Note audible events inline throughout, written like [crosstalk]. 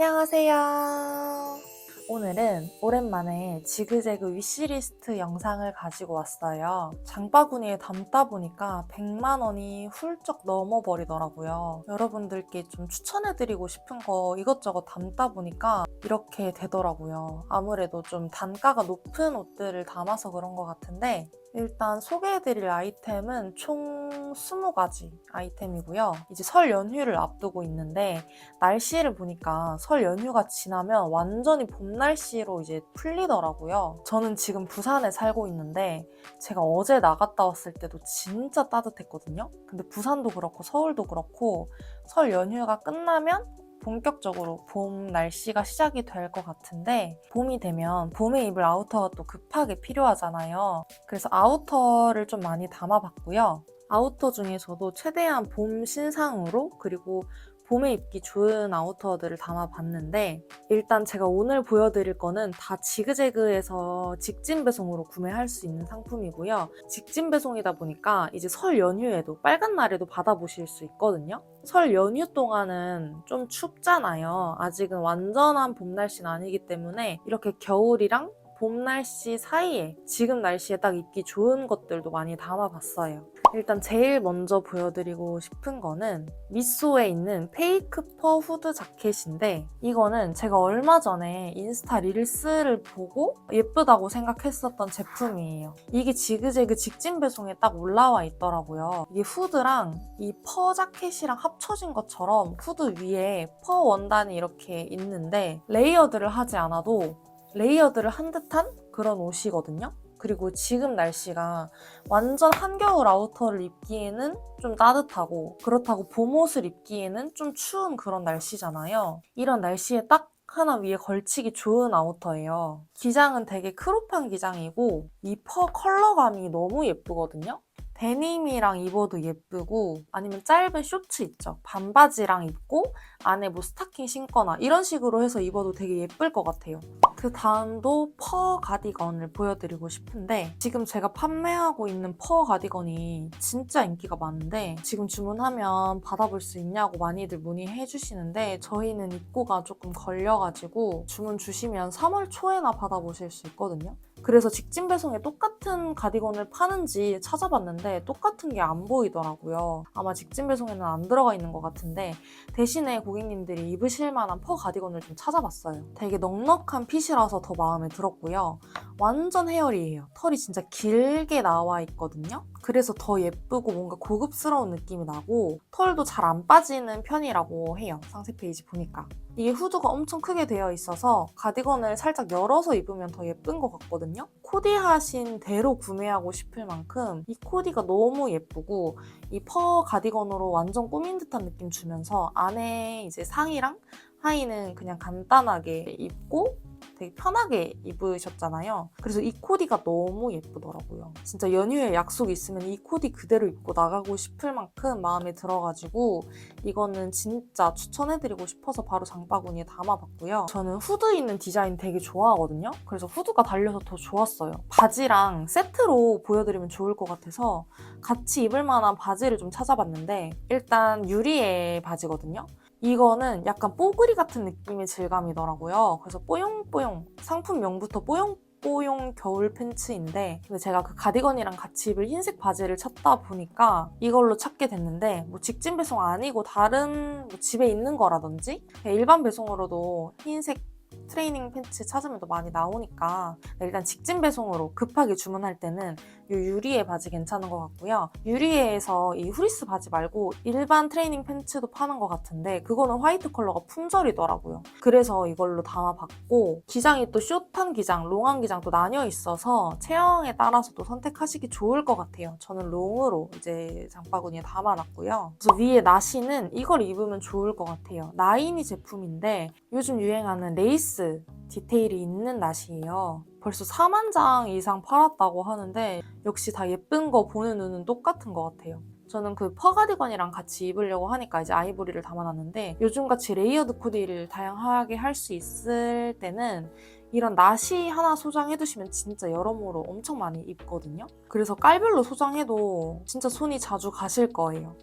안녕하세요. 오늘은 오랜만에 지그재그 위시리스트 영상을 가지고 왔어요. 장바구니에 담다 보니까 100만 원이 훌쩍 넘어버리더라고요. 여러분들께 좀 추천해드리고 싶은 거 이것저것 담다 보니까 이렇게 되더라고요. 아무래도 좀 단가가 높은 옷들을 담아서 그런 것 같은데 일단 소개해드릴 아이템은 총 20가지 아이템이고요. 이제 설 연휴를 앞두고 있는데 날씨를 보니까 설 연휴가 지나면 완전히 봄 날씨로 이제 풀리더라고요. 저는 지금 부산에 살고 있는데 제가 어제 나갔다 왔을 때도 진짜 따뜻했거든요. 근데 부산도 그렇고 서울도 그렇고 설 연휴가 끝나면 본격적으로 봄 날씨가 시작이 될 것 같은데 봄이 되면 봄에 입을 아우터가 또 급하게 필요하잖아요. 그래서 아우터를 좀 많이 담아봤고요. 아우터 중에서도 최대한 봄 신상으로 그리고 봄에 입기 좋은 아우터들을 담아봤는데 일단 제가 오늘 보여드릴 거는 다 지그재그에서 직진 배송으로 구매할 수 있는 상품이고요. 직진 배송이다 보니까 이제 설 연휴에도 빨간 날에도 받아보실 수 있거든요. 설 연휴 동안은 좀 춥잖아요. 아직은 완전한 봄 날씨는 아니기 때문에 이렇게 겨울이랑 봄 날씨 사이에 지금 날씨에 딱 입기 좋은 것들도 많이 담아봤어요. 일단 제일 먼저 보여드리고 싶은 거는 미소에 있는 페이크 퍼 후드 자켓인데 이거는 제가 얼마 전에 인스타 릴스를 보고 예쁘다고 생각했었던 제품이에요. 이게 지그재그 직진 배송에 딱 올라와 있더라고요. 이게 후드랑 이 퍼 자켓이랑 합쳐진 것처럼 후드 위에 퍼 원단이 이렇게 있는데 레이어드를 하지 않아도 레이어드를 한 듯한 그런 옷이거든요. 그리고 지금 날씨가 완전 한겨울 아우터를 입기에는 좀 따뜻하고 그렇다고 봄옷을 입기에는 좀 추운 그런 날씨잖아요. 이런 날씨에 딱 하나 위에 걸치기 좋은 아우터예요. 기장은 되게 크롭한 기장이고 이 퍼 컬러감이 너무 예쁘거든요. 데님이랑 입어도 예쁘고 아니면 짧은 쇼츠 있죠. 반바지랑 입고 안에 뭐 스타킹 신거나 이런 식으로 해서 입어도 되게 예쁠 것 같아요. 그 다음도 퍼 가디건을 보여드리고 싶은데 지금 제가 판매하고 있는 퍼 가디건이 진짜 인기가 많은데 지금 주문하면 받아볼 수 있냐고 많이들 문의해 주시는데 저희는 입고가 조금 걸려가지고 주문 주시면 3월 초에나 받아보실 수 있거든요. 그래서 직진 배송에 똑같은 가디건을 파는지 찾아봤는데 똑같은 게 안 보이더라고요. 아마 직진 배송에는 안 들어가 있는 것 같은데 대신에 고객님들이 입으실 만한 퍼 가디건을 좀 찾아봤어요. 되게 넉넉한 핏이라서 더 마음에 들었고요. 완전 헤어리예요. 털이 진짜 길게 나와 있거든요. 그래서 더 예쁘고 뭔가 고급스러운 느낌이 나고 털도 잘 안 빠지는 편이라고 해요. 상세 페이지 보니까. 이게 후드가 엄청 크게 되어 있어서 가디건을 살짝 열어서 입으면 더 예쁜 것 같거든요. 코디하신 대로 구매하고 싶을 만큼 이 코디가 너무 예쁘고 이 퍼 가디건으로 완전 꾸민 듯한 느낌 주면서 안에 이제 상의랑 하의는 그냥 간단하게 입고 되게 편하게 입으셨잖아요. 그래서 이 코디가 너무 예쁘더라고요. 진짜 연휴에 약속 있으면 이 코디 그대로 입고 나가고 싶을 만큼 마음에 들어가지고 이거는 진짜 추천해드리고 싶어서 바로 장바구니에 담아봤고요. 저는 후드 있는 디자인 되게 좋아하거든요. 그래서 후드가 달려서 더 좋았어요. 바지랑 세트로 보여드리면 좋을 것 같아서 같이 입을 만한 바지를 좀 찾아봤는데 일단 유리의 바지거든요. 이거는 약간 뽀글이 같은 느낌의 질감이더라고요. 그래서 뽀용뽀용 상품명부터 뽀용뽀용 겨울 팬츠인데 근데 제가 그 가디건이랑 같이 입을 흰색 바지를 찾다 보니까 이걸로 찾게 됐는데 뭐 직진 배송 아니고 다른 뭐 집에 있는 거라든지 일반 배송으로도 흰색 트레이닝 팬츠 찾으면 더 많이 나오니까 일단 직진 배송으로 급하게 주문할 때는 이 유리의 바지 괜찮은 것 같고요. 유리에서 이 후리스 바지 말고 일반 트레이닝 팬츠도 파는 것 같은데 그거는 화이트 컬러가 품절이더라고요. 그래서 이걸로 담아봤고 기장이 또 숏한 기장, 롱한 기장 또 나뉘어 있어서 체형에 따라서도 선택하시기 좋을 것 같아요. 저는 롱으로 이제 장바구니에 담아놨고요. 그래서 위에 나시는 이걸 입으면 좋을 것 같아요. 나인이 제품인데 요즘 유행하는 레이스 디테일이 있는 나시예요. 벌써 4만 장 이상 팔았다고 하는데 역시 다 예쁜 거 보는 눈은 똑같은 것 같아요. 저는 그 퍼가디건이랑 같이 입으려고 하니까 이제 아이보리를 담아놨는데 요즘같이 레이어드 코디를 다양하게 할 수 있을 때는 이런 나시 하나 소장해두시면 진짜 여러모로 엄청 많이 입거든요. 그래서 깔별로 소장해도 진짜 손이 자주 가실 거예요.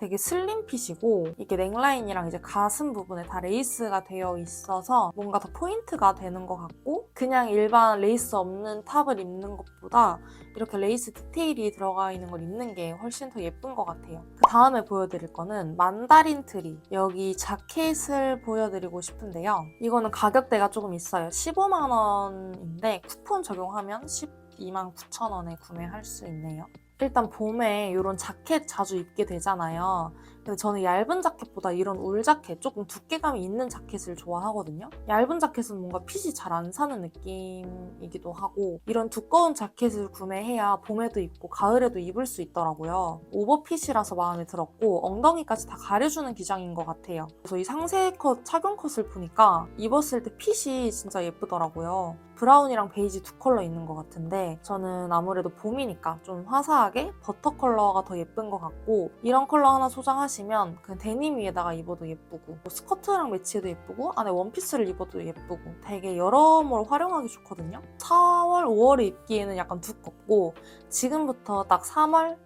되게 슬림 핏이고 이게 넥라인이랑 이제 가슴 부분에 다 레이스가 되어 있어서 뭔가 더 포인트가 되는 것 같고 그냥 일반 레이스 없는 탑을 입는 것보다 이렇게 레이스 디테일이 들어가 있는 걸 입는 게 훨씬 더 예쁜 것 같아요. 그 다음에 보여드릴 거는 만다린 트리. 여기 자켓을 보여드리고 싶은데요. 이거는 가격대가 조금 있어요. 15만 원인데 쿠폰 적용하면 12만 9천 원에 구매할 수 있네요. 일단 봄에 이런 자켓 자주 입게 되잖아요. 근데 저는 얇은 자켓보다 이런 울 자켓, 조금 두께감이 있는 자켓을 좋아하거든요. 얇은 자켓은 뭔가 핏이 잘 안 사는 느낌이기도 하고 이런 두꺼운 자켓을 구매해야 봄에도 입고 가을에도 입을 수 있더라고요. 오버핏이라서 마음에 들었고 엉덩이까지 다 가려주는 기장인 것 같아요. 그래서 이 상세 컷, 착용 컷을 보니까 입었을 때 핏이 진짜 예쁘더라고요. 브라운이랑 베이지 두 컬러 있는 것 같은데 저는 아무래도 봄이니까 좀 화사하게 버터 컬러가 더 예쁜 것 같고 이런 컬러 하나 소장하시면 그냥 데님 위에다가 입어도 예쁘고 뭐 스커트랑 매치해도 예쁘고 안에 원피스를 입어도 예쁘고 되게 여러모로 활용하기 좋거든요. 4월, 5월에 입기에는 약간 두껍고 지금부터 딱 3월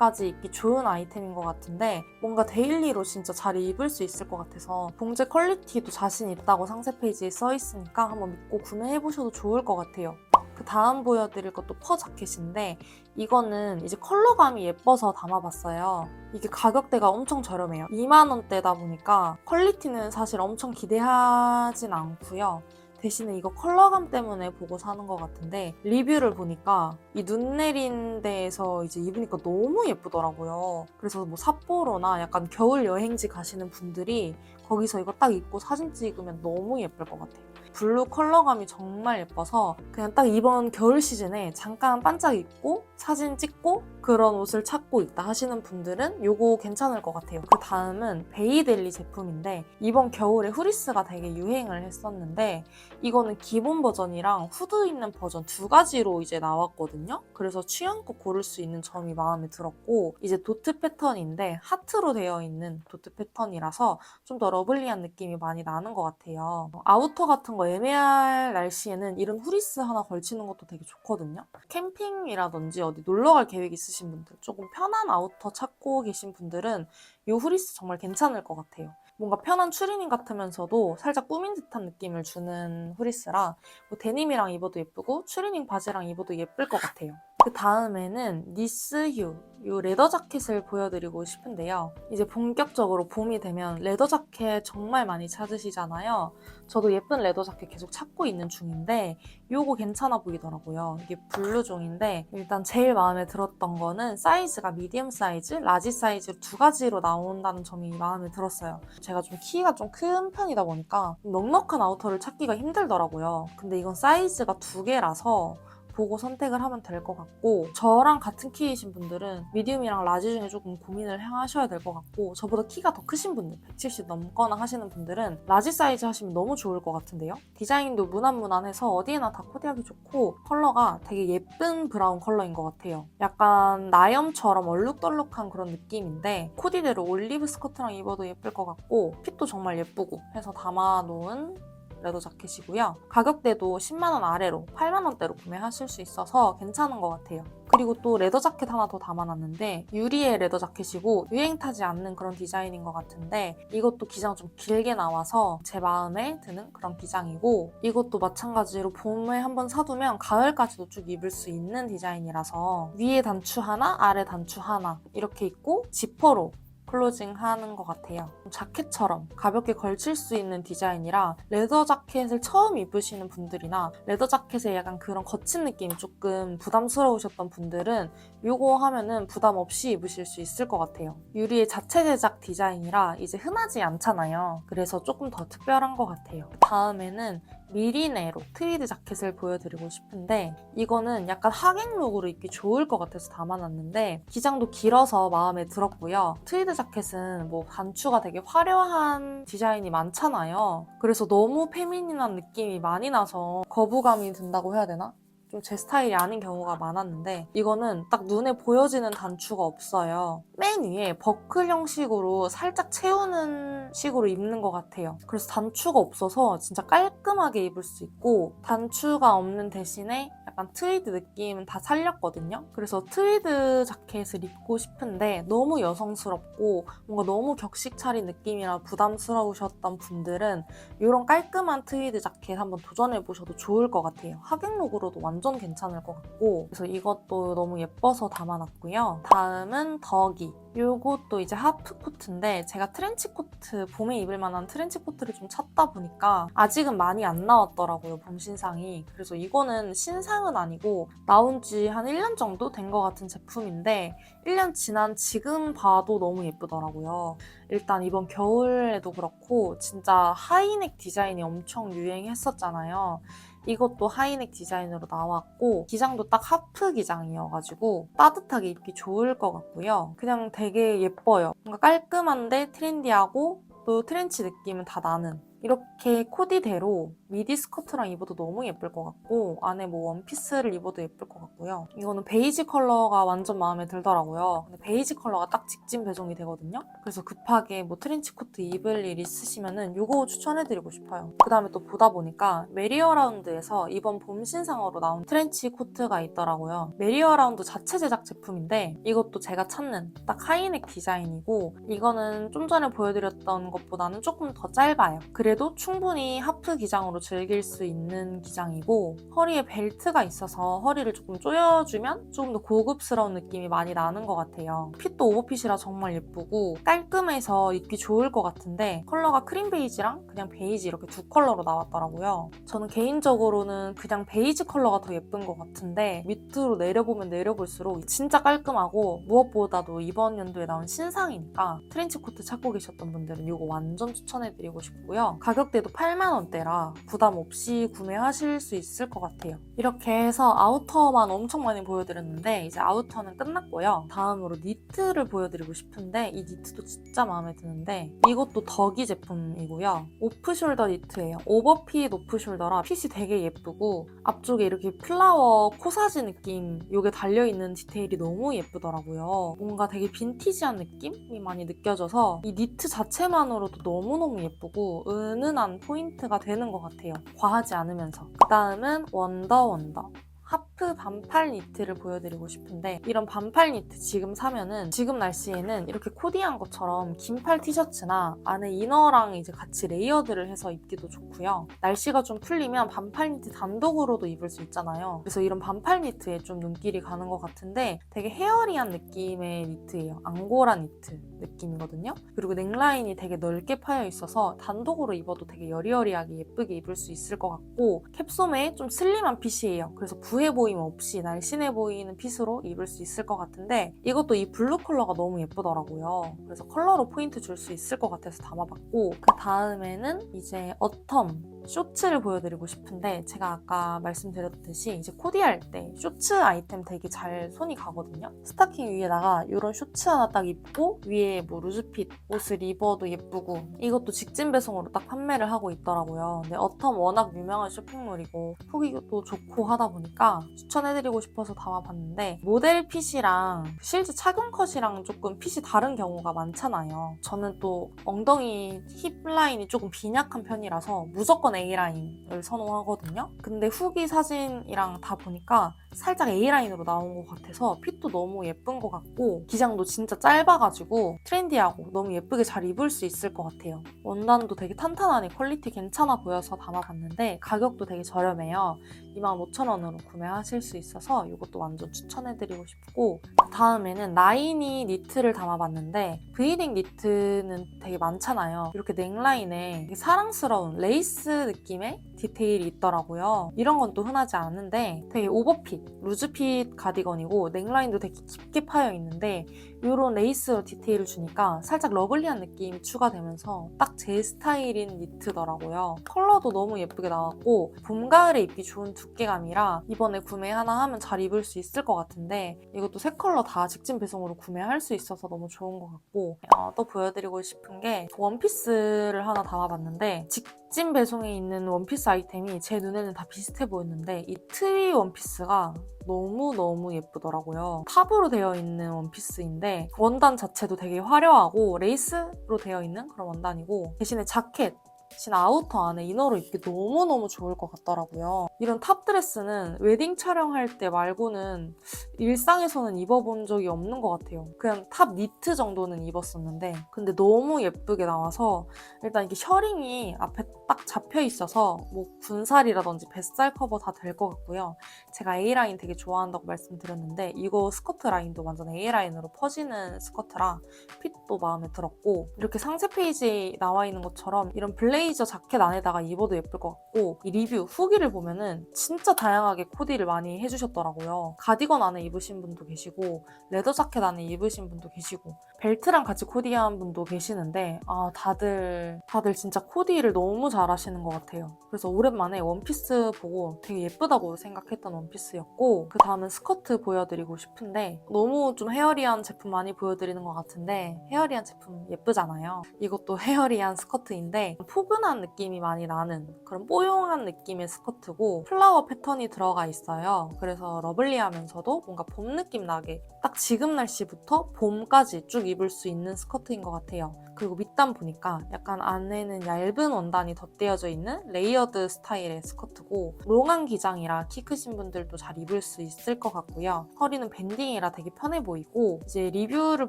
까지 입기 좋은 아이템인 것 같은데 뭔가 데일리로 진짜 잘 입을 수 있을 것 같아서 봉제 퀄리티도 자신 있다고 상세 페이지에 써 있으니까 한번 믿고 구매해 보셔도 좋을 것 같아요. 그 다음 보여드릴 것도 퍼 자켓인데 이거는 이제 컬러감이 예뻐서 담아봤어요. 이게 가격대가 엄청 저렴해요. 2만 원대다 보니까 퀄리티는 사실 엄청 기대하진 않고요. 대신에 이거 컬러감 때문에 보고 사는 것 같은데 리뷰를 보니까 이 눈 내린 데에서 이제 입으니까 너무 예쁘더라고요. 그래서 뭐 삿포로나 약간 겨울 여행지 가시는 분들이 거기서 이거 딱 입고 사진 찍으면 너무 예쁠 것 같아요. 블루 컬러감이 정말 예뻐서 그냥 딱 이번 겨울 시즌에 잠깐 반짝 입고 사진 찍고 그런 옷을 찾고 있다 하시는 분들은 이거 괜찮을 것 같아요. 그 다음은 베이델리 제품인데 이번 겨울에 후리스가 되게 유행을 했었는데 이거는 기본 버전이랑 후드 있는 버전 두 가지로 이제 나왔거든요. 그래서 취향껏 고를 수 있는 점이 마음에 들었고 이제 도트 패턴인데 하트로 되어 있는 도트 패턴이라서 좀 더 러블리한 느낌이 많이 나는 것 같아요. 아우터 같은 거 애매할 날씨에는 이런 후리스 하나 걸치는 것도 되게 좋거든요. 캠핑이라든지 어디 놀러 갈 계획 있으신 분들, 조금 편한 아우터 찾고 계신 분들은 이 후리스 정말 괜찮을 것 같아요. 뭔가 편한 추리닝 같으면서도 살짝 꾸민 듯한 느낌을 주는 후리스라 뭐 데님이랑 입어도 예쁘고 추리닝 바지랑 입어도 예쁠 것 같아요. 그 다음에는 니스휴 이 레더 자켓을 보여드리고 싶은데요. 이제 본격적으로 봄이 되면 레더 자켓 정말 많이 찾으시잖아요. 저도 예쁜 레더 자켓 계속 찾고 있는 중인데 이거 괜찮아 보이더라고요. 이게 블루종인데 일단 제일 마음에 들었던 거는 사이즈가 미디엄 사이즈, 라지 사이즈 두 가지로 나온다는 점이 마음에 들었어요. 제가 좀 키가 좀 큰 편이다 보니까 넉넉한 아우터를 찾기가 힘들더라고요. 근데 이건 사이즈가 두 개라서 보고 선택을 하면 될 것 같고 저랑 같은 키이신 분들은 미디움이랑 라지 중에 조금 고민을 하셔야 될 것 같고 저보다 키가 더 크신 분들 170 넘거나 하시는 분들은 라지 사이즈 하시면 너무 좋을 것 같은데요? 디자인도 무난무난해서 어디에나 다 코디하기 좋고 컬러가 되게 예쁜 브라운 컬러인 것 같아요. 약간 나염처럼 얼룩덜룩한 그런 느낌인데 코디대로 올리브 스커트랑 입어도 예쁠 것 같고 핏도 정말 예쁘고 해서 담아놓은 레더 자켓이고요. 가격대도 10만원 아래로 8만원대로 구매하실 수 있어서 괜찮은 것 같아요. 그리고 또 레더 자켓 하나 더 담아놨는데 유리의 레더 자켓이고 유행 타지 않는 그런 디자인인 것 같은데 이것도 기장 좀 길게 나와서 제 마음에 드는 그런 기장이고 이것도 마찬가지로 봄에 한번 사두면 가을까지도 쭉 입을 수 있는 디자인이라서 위에 단추 하나 아래 단추 하나 이렇게 있고 지퍼로 클로징 하는 것 같아요. 자켓처럼 가볍게 걸칠 수 있는 디자인이라 레더 자켓을 처음 입으시는 분들이나 레더 자켓에 약간 그런 거친 느낌이 조금 부담스러우셨던 분들은 이거 하면은 부담 없이 입으실 수 있을 것 같아요. 유리의 자체 제작 디자인이라 이제 흔하지 않잖아요. 그래서 조금 더 특별한 것 같아요. 다음에는 미리네로 트위드 자켓을 보여드리고 싶은데 이거는 약간 하객 룩으로 입기 좋을 것 같아서 담아놨는데 기장도 길어서 마음에 들었고요. 트위드 자켓은 뭐 단추가 되게 화려한 디자인이 많잖아요. 그래서 너무 페미닌한 느낌이 많이 나서 거부감이 든다고 해야 되나? 좀 제 스타일이 아닌 경우가 많았는데 이거는 딱 눈에 보여지는 단추가 없어요. 맨 위에 버클 형식으로 살짝 채우는 식으로 입는 것 같아요. 그래서 단추가 없어서 진짜 깔끔하게 입을 수 있고 단추가 없는 대신에 약간 트위드 느낌 다 살렸거든요. 그래서 트위드 자켓을 입고 싶은데 너무 여성스럽고 뭔가 너무 격식 차린 느낌이라 부담스러우셨던 분들은 이런 깔끔한 트위드 자켓 한번 도전해 보셔도 좋을 것 같아요. 하객룩으로도 완전 괜찮을 것 같고 그래서 이것도 너무 예뻐서 담아놨고요. 다음은 덕이. 요것도 이제 하프 코트인데 제가 트렌치 코트 봄에 입을 만한 트렌치 코트를 좀 찾다 보니까 아직은 많이 안 나왔더라고요 봄 신상이 그래서 이거는 신상 은 아니고 나온 지 한 1년 정도 된 것 같은 제품인데 1년 지난 지금 봐도 너무 예쁘더라고요 일단 이번 겨울에도 그렇고 진짜 하이넥 디자인이 엄청 유행했었잖아요 이것도 하이넥 디자인으로 나왔고 기장도 딱 하프 기장이어가지고 따뜻하게 입기 좋을 것 같고요. 그냥 되게 예뻐요. 뭔가 깔끔한데 트렌디하고 또 트렌치 느낌은 다 나는 이렇게 코디대로 미디 스커트랑 입어도 너무 예쁠 것 같고 안에 뭐 원피스를 입어도 예쁠 것 같고요. 이거는 베이지 컬러가 완전 마음에 들더라고요. 근데 베이지 컬러가 딱 직진 배송이 되거든요. 그래서 급하게 뭐 트렌치 코트 입을 일 있으시면은 이거 추천해드리고 싶어요. 그 다음에 또 보다 보니까 메리어라운드에서 이번 봄 신상으로 나온 트렌치 코트가 있더라고요. 메리어라운드 자체 제작 제품인데 이것도 제가 찾는 딱 하이넥 디자인이고 이거는 좀 전에 보여드렸던 것보다는 조금 더 짧아요. 그래 도 충분히 하프 기장으로 즐길 수 있는 기장이고 허리에 벨트가 있어서 허리를 조금 조여주면 조금 더 고급스러운 느낌이 많이 나는 것 같아요. 핏도 오버핏이라 정말 예쁘고 깔끔해서 입기 좋을 것 같은데 컬러가 크림 베이지랑 그냥 베이지 이렇게 두 컬러로 나왔더라고요. 저는 개인적으로는 그냥 베이지 컬러가 더 예쁜 것 같은데 밑으로 내려보면 내려볼수록 진짜 깔끔하고 무엇보다도 이번 연도에 나온 신상이니까 트렌치 코트 찾고 계셨던 분들은 이거 완전 추천해드리고 싶고요. 가격대도 8만 원대라 부담 없이 구매하실 수 있을 것 같아요. 이렇게 해서 아우터만 엄청 많이 보여드렸는데 이제 아우터는 끝났고요. 다음으로 니트를 보여드리고 싶은데 이 니트도 진짜 마음에 드는데 이것도 덕이 제품이고요. 오프숄더 니트예요. 오버핏 오프숄더라 핏이 되게 예쁘고 앞쪽에 이렇게 플라워 코사지 느낌 요게 달려있는 디테일이 너무 예쁘더라고요. 뭔가 되게 빈티지한 느낌이 많이 느껴져서 이 니트 자체만으로도 너무너무 예쁘고 은 은한 포인트가 되는 것 같아요. 과하지 않으면서. 그 다음은 원더 원더. 하프 반팔 니트를 보여드리고 싶은데 이런 반팔 니트 지금 사면은 지금 날씨에는 이렇게 코디한 것처럼 긴팔 티셔츠나 안에 이너랑 이제 같이 레이어드를 해서 입기도 좋고요. 날씨가 좀 풀리면 반팔 니트 단독으로도 입을 수 있잖아요. 그래서 이런 반팔 니트에 좀 눈길이 가는 것 같은데 되게 헤어리한 느낌의 니트예요. 앙고라 니트 느낌이거든요. 그리고 넥라인이 되게 넓게 파여 있어서 단독으로 입어도 되게 여리여리하게 예쁘게 입을 수 있을 것 같고 캡솜에 좀 슬림한 핏이에요. 그래서 부해 보임 없이 날씬해 보이는 핏으로 입을 수 있을 것 같은데 이것도 이 블루 컬러가 너무 예쁘더라고요. 그래서 컬러로 포인트 줄 수 있을 것 같아서 담아봤고 그 다음에는 이제 어텀 쇼츠를 보여드리고 싶은데 제가 아까 말씀드렸듯이 이제 코디할 때 쇼츠 아이템 되게 잘 손이 가거든요. 스타킹 위에다가 이런 쇼츠 하나 딱 입고 위에 뭐 루즈핏 옷을 입어도 예쁘고 이것도 직진 배송으로 딱 판매를 하고 있더라고요. 근데 어텀 워낙 유명한 쇼핑몰이고 후기도 좋고 하다 보니까 추천해드리고 싶어서 담아봤는데 모델 핏이랑 실제 착용 컷이랑 조금 핏이 다른 경우가 많잖아요. 저는 또 엉덩이 힙 라인이 조금 빈약한 편이라서 무조건 A라인을 선호하거든요. 근데 후기 사진이랑 다 보니까 살짝 A라인으로 나온 것 같아서 핏도 너무 예쁜 것 같고 기장도 진짜 짧아가지고 트렌디하고 너무 예쁘게 잘 입을 수 있을 것 같아요. 원단도 되게 탄탄하니 퀄리티 괜찮아 보여서 담아봤는데 가격도 되게 저렴해요. 25,000원으로 구매하실 수 있어서 이것도 완전 추천해드리고 싶고 다음에는 나인이 니트를 담아봤는데 브이딩 니트는 되게 많잖아요. 이렇게 넥라인에 사랑스러운 레이스 느낌의 디테일이 있더라고요. 이런 건 또 흔하지 않은데 되게 오버핏, 루즈핏 가디건이고 넥라인도 되게 깊게 파여 있는데 이런 레이스 디테일을 주니까 살짝 러블리한 느낌이 추가되면서 딱 제 스타일인 니트더라고요. 컬러도 너무 예쁘게 나왔고 봄, 가을에 입기 좋은 두께감이라 이번에 구매 하나 하면 잘 입을 수 있을 것 같은데 이것도 세 컬러 다 직진 배송으로 구매할 수 있어서 너무 좋은 것 같고 어, 또 보여드리고 싶은 게 원피스를 하나 담아봤는데 직 진 배송에 있는 원피스 아이템이 제 눈에는 다 비슷해 보였는데 이 트위 원피스가 너무너무 예쁘더라고요. 팝으로 되어 있는 원피스인데 원단 자체도 되게 화려하고 레이스로 되어 있는 그런 원단이고 대신에 자켓 신 아우터 안에 이너로 입기 너무너무 좋을 것 같더라고요. 이런 탑 드레스는 웨딩 촬영할 때 말고는 일상에서는 입어본 적이 없는 것 같아요. 그냥 탑 니트 정도는 입었었는데 근데 너무 예쁘게 나와서 일단 이게 셔링이 앞에 딱 잡혀 있어서 뭐 군살이라든지 뱃살 커버 다 될 것 같고요. 제가 A라인 되게 좋아한다고 말씀드렸는데 이거 스커트 라인도 완전 A라인으로 퍼지는 스커트라 핏도 마음에 들었고 이렇게 상세 페이지에 나와 있는 것처럼 이런 블 레이저 자켓 안에다가 입어도 예쁠 것 같고 이 리뷰 후기를 보면은 진짜 다양하게 코디를 많이 해주셨더라고요. 가디건 안에 입으신 분도 계시고 레더 자켓 안에 입으신 분도 계시고 벨트랑 같이 코디한 분도 계시는데 아 다들 다들 진짜 코디를 너무 잘하시는 것 같아요. 그래서 오랜만에 원피스 보고 되게 예쁘다고 생각했던 원피스였고 그 다음은 스커트 보여드리고 싶은데 너무 좀 헤어리한 제품 많이 보여드리는 것 같은데 헤어리한 제품 예쁘잖아요. 이것도 [laughs] 헤어리한 스커트인데 포근한 느낌이 많이 나는 그런 뽀용한 느낌의 스커트고 플라워 패턴이 들어가 있어요. 그래서 러블리하면서도 뭔가 봄 느낌 나게 딱 지금 날씨부터 봄까지 쭉 입을 수 있는 스커트인 것 같아요. 그리고 밑단 보니까 약간 안에는 얇은 원단이 덧대어져 있는 레이어드 스타일의 스커트고 롱한 기장이라 키 크신 분들도 잘 입을 수 있을 것 같고요. 허리는 밴딩이라 되게 편해 보이고 이제 리뷰를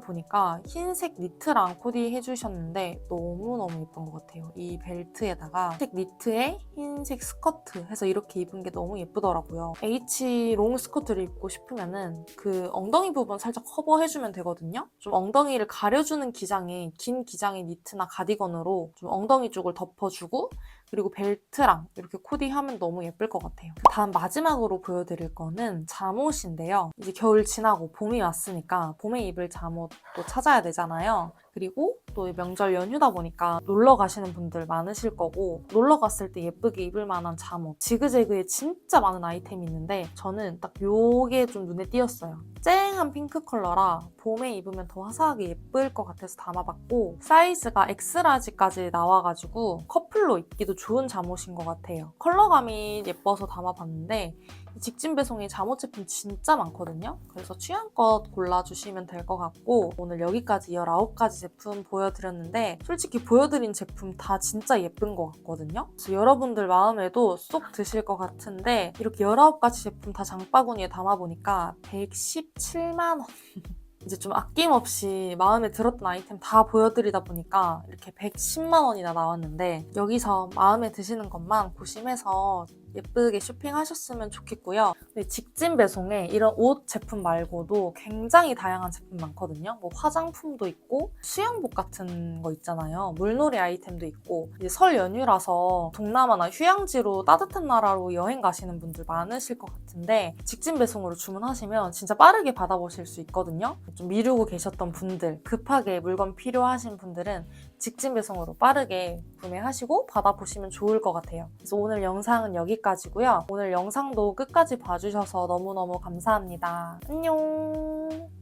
보니까 흰색 니트랑 코디 해주셨는데 너무너무 예쁜 것 같아요. 이 벨 트에다가 흰색 니트에 흰색 스커트 해서 이렇게 입은 게 너무 예쁘더라고요. H 롱 스커트를 입고 싶으면은 그 엉덩이 부분 살짝 커버해주면 되거든요. 좀 엉덩이를 가려주는 기장의 긴 기장의 니트나 가디건으로 좀 엉덩이 쪽을 덮어주고 그리고 벨트랑 이렇게 코디하면 너무 예쁠 것 같아요. 다음 마지막으로 보여드릴 거는 잠옷인데요. 이제 겨울 지나고 봄이 왔으니까 봄에 입을 잠옷도 찾아야 되잖아요. 그리고 또 명절 연휴다 보니까 놀러 가시는 분들 많으실 거고 놀러 갔을 때 예쁘게 입을 만한 잠옷 지그재그에 진짜 많은 아이템이 있는데 저는 딱 요게 좀 눈에 띄었어요. 쨍한 핑크 컬러라 봄에 입으면 더 화사하게 예쁠 것 같아서 담아봤고 사이즈가 엑스라지까지 나와가지고 커플로 입기도 좋은 잠옷인 것 같아요. 컬러감이 예뻐서 담아봤는데 직진 배송이 잠옷 제품 진짜 많거든요. 그래서 취향껏 골라주시면 될 것 같고 오늘 여기까지 19가지 제품 보여드렸는데 솔직히 보여드린 제품 다 진짜 예쁜 것 같거든요. 그래서 여러분들 마음에도 쏙 드실 것 같은데 이렇게 19가지 제품 다 장바구니에 담아보니까 117만 원 [laughs] 이제 좀 아낌없이 마음에 들었던 아이템 다 보여드리다 보니까 이렇게 110만 원이나 나왔는데 여기서 마음에 드시는 것만 고심해서 예쁘게 쇼핑하셨으면 좋겠고요. 직진 배송에 이런 옷 제품 말고도 굉장히 다양한 제품 많거든요. 뭐 화장품도 있고 수영복 같은 거 있잖아요. 물놀이 아이템도 있고 이제 설 연휴라서 동남아나 휴양지로 따뜻한 나라로 여행 가시는 분들 많으실 것 같은데 직진 배송으로 주문하시면 진짜 빠르게 받아보실 수 있거든요. 좀 미루고 계셨던 분들, 급하게 물건 필요하신 분들은 직진 배송으로 빠르게 구매하시고 받아보시면 좋을 것 같아요. 그래서 오늘 영상은 여기까지고요. 오늘 영상도 끝까지 봐주셔서 너무너무 감사합니다. 안녕!